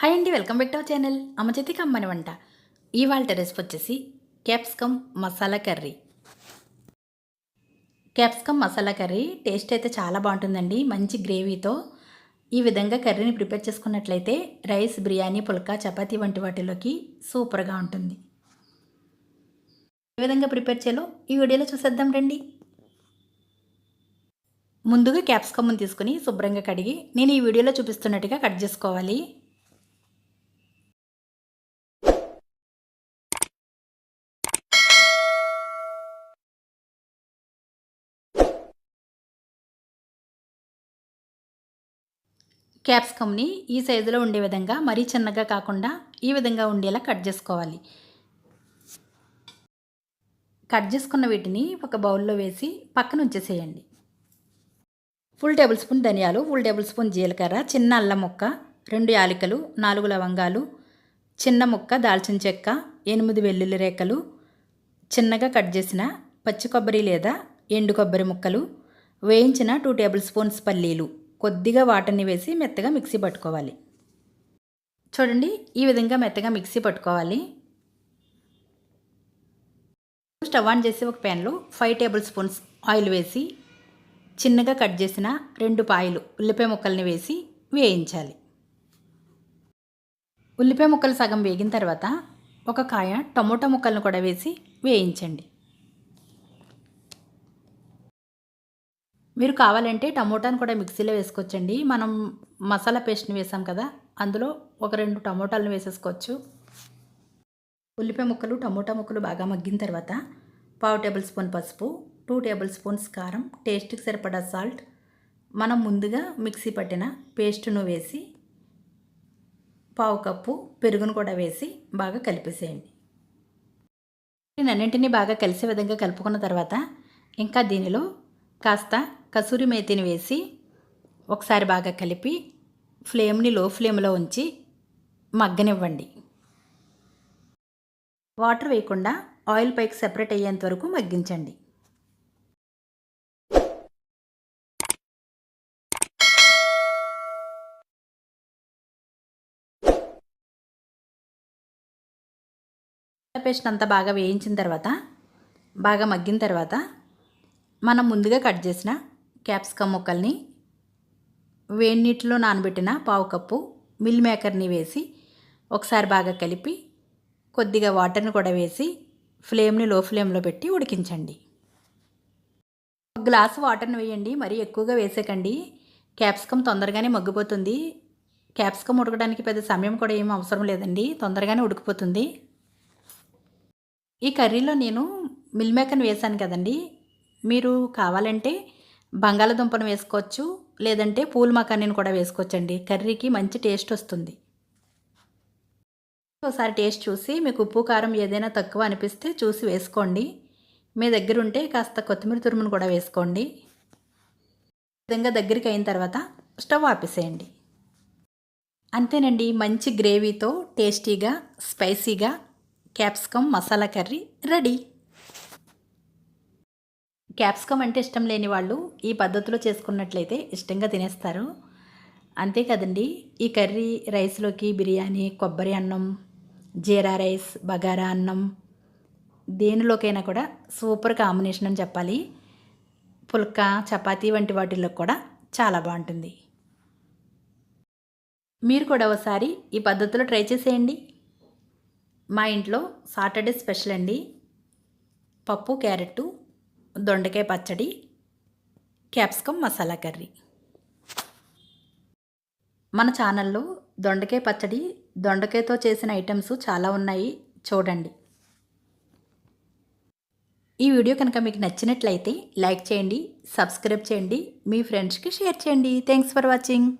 Hi అండి welcome back to our channel. అమ్మ చేతికి అమ్మని వంట. ఇవాళ రెసిపీ వచ్చేసి capsicum masala curry. Capsicum masala curry taste అయితే చాలా బాగుంటుందండి మంచి గ్రేవీతో. ఈ విధంగా కర్రీని ప్రిపేర్ చేసుకున్నట్లయితే రైస్ బిర్యానీ పుల్కా చపాతీ వంటి వాటిలోకి సూపర్గా ఉంటుంది. ఏ విధంగా ప్రిపేర్ చేయాలో ఈ వీడియోలో చూసేద్దాం రండి. ముందుగా క్యాప్సికమ్ని తీసుకుని శుభ్రంగా కడిగి నేను ఈ వీడియోలో చూపిస్తున్నట్టుగా కట్ చేసుకోవాలి. క్యాప్సికమ్ని ఈ సైజులో ఉండే విధంగా మరీ చిన్నగా కాకుండా ఈ విధంగా ఉండేలా కట్ చేసుకోవాలి. కట్ చేసుకున్న వీటిని ఒక బౌల్లో వేసి పక్కన ఉంచేసేయండి ఫుల్ టేబుల్ స్పూన్ ధనియాలు ఫుల్ టేబుల్ స్పూన్ జీలకర్ర చిన్న అల్లం ముక్క రెండు యాలకులు నాలుగు లవంగాలు చిన్న ముక్క దాల్చిన చెక్క ఎనిమిది వెల్లుల్లి రేఖలు చిన్నగా కట్ చేసిన పచ్చి కొబ్బరి లేదా ఎండు కొబ్బరి ముక్కలు వేయించిన టూ టేబుల్ స్పూన్స్ పల్లీలు. కొద్దిగా వాటర్ని వేసి మెత్తగా మిక్సీ పట్టుకోవాలి. చూడండి ఈ విధంగా మెత్తగా మిక్సీ పట్టుకోవాలి. స్టవ్ ఆన్ చేసి ఒక ప్యాన్లో ఫైవ్ టేబుల్ స్పూన్స్ ఆయిల్ వేసి చిన్నగా కట్ చేసిన రెండు పాయలు ఉల్లిపాయ ముక్కల్ని వేసి వేయించాలి. ఉల్లిపాయ ముక్కలు సగం వేగిన తర్వాత ఒక కాయ టమోటా ముక్కలను కూడా వేసి వేయించండి. మీరు కావాలంటే టమోటాను కూడా మిక్సీలో వేసుకోవచ్చండి. మనం మసాలా పేస్ట్ని వేసాం కదా అందులో ఒక రెండు టమోటాలను వేసేసుకోవచ్చు. ఉల్లిపాయ ముక్కలు టమోటా ముక్కలు బాగా మగ్గిన తర్వాత పావు టేబుల్ స్పూన్ పసుపు టూ టేబుల్ స్పూన్స్ కారం టేస్ట్కి సరిపడా సాల్ట్. మనం ముందుగా మిక్సీ పట్టిన పేస్ట్ను వేసి పావు కప్పు పెరుగును కూడా వేసి బాగా కలిపేసేయండి. అన్నింటినీ బాగా కలిసే విధంగా కలుపుకున్న తర్వాత ఇంకా దీనిలో కాస్త కసూరి మేతిని వేసి ఒకసారి బాగా కలిపి ఫ్లేమ్ని లో ఫ్లేమ్లో ఉంచి మగ్గనివ్వండి. వాటర్ వేయకుండా ఆయిల్ పైకి సెపరేట్ అయ్యేంత వరకు మగ్గించండి. పేస్ట్ అంతా బాగా వేయించిన తర్వాత బాగా మగ్గిన తర్వాత మనం ముందుగా కట్ చేసిన క్యాప్సికమ్ ముక్కల్ని వేడి నీటిలో నానబెట్టిన పావు కప్పు మిల్ మేకర్ని వేసి ఒకసారి బాగా కలిపి కొద్దిగా వాటర్ని కూడా వేసి ఫ్లేమ్ని లో ఫ్లేమ్లో పెట్టి ఉడికించండి. ఒక గ్లాస్ వాటర్ని వేయండి. మరీ ఎక్కువగా వేసేకండి. క్యాప్సికమ్ తొందరగానే మగ్గిపోతుంది. క్యాప్సికమ్ ఉడకడానికి పెద్ద సమయం కూడా ఏం అవసరం లేదండి. తొందరగానే ఉడికిపోతుంది. ఈ కర్రీలో నేను మిల్ మేకర్ని వేశాను కదండి. మీరు కావాలంటే బంగాళదుంపను వేసుకోవచ్చు లేదంటే పూల్ మకానీని కూడా వేసుకోవచ్చండి. కర్రీకి మంచి టేస్ట్ వస్తుంది. ఒకసారి టేస్ట్ చూసి మీకు ఉప్పు కారం ఏదైనా తక్కువ అనిపిస్తే చూసి వేసుకోండి. మీ దగ్గర ఉంటే కాస్త కొత్తిమీర తురుమును కూడా వేసుకోండి. విధంగా దగ్గరికి అయిన తర్వాత స్టవ్ ఆపేసేయండి. అంతేనండి మంచి గ్రేవీతో టేస్టీగా స్పైసీగా capsicum masala curry ready. Capsicum అంటే ఇష్టం లేని వాళ్ళు ఈ పద్ధతిలో చేసుకున్నట్లయితే ఇష్టంగా తినేస్తారు. అంతే కదండి. ఈ కర్రీ రైస్లోకి బిర్యానీ కొబ్బరి అన్నం జీరా రైస్ బగారా అన్నం దేనిలోకైనా కూడా సూపర్ కాంబినేషన్ అని చెప్పాలి. పుల్కా చపాతీ వంటి వాటిల్లో కూడా చాలా బాగుంటుంది. మీరు కూడా ఒకసారి ఈ పద్ధతిలో ట్రై చేసేయండి. మా ఇంట్లో సాటర్డే స్పెషల్ అండి. పప్పు క్యారెట్టు దొండకాయ పచ్చడి క్యాప్సికమ్ మసాలా కర్రీ. మన ఛానల్లో దొండకాయ పచ్చడి దొండకాయతో చేసిన ఐటమ్స్ చాలా ఉన్నాయి. చూడండి. ఈ వీడియో కనుక మీకు నచ్చినట్లయితే లైక్ చేయండి సబ్స్క్రైబ్ చేయండి మీ ఫ్రెండ్స్కి షేర్ చేయండి. Thanks for watching.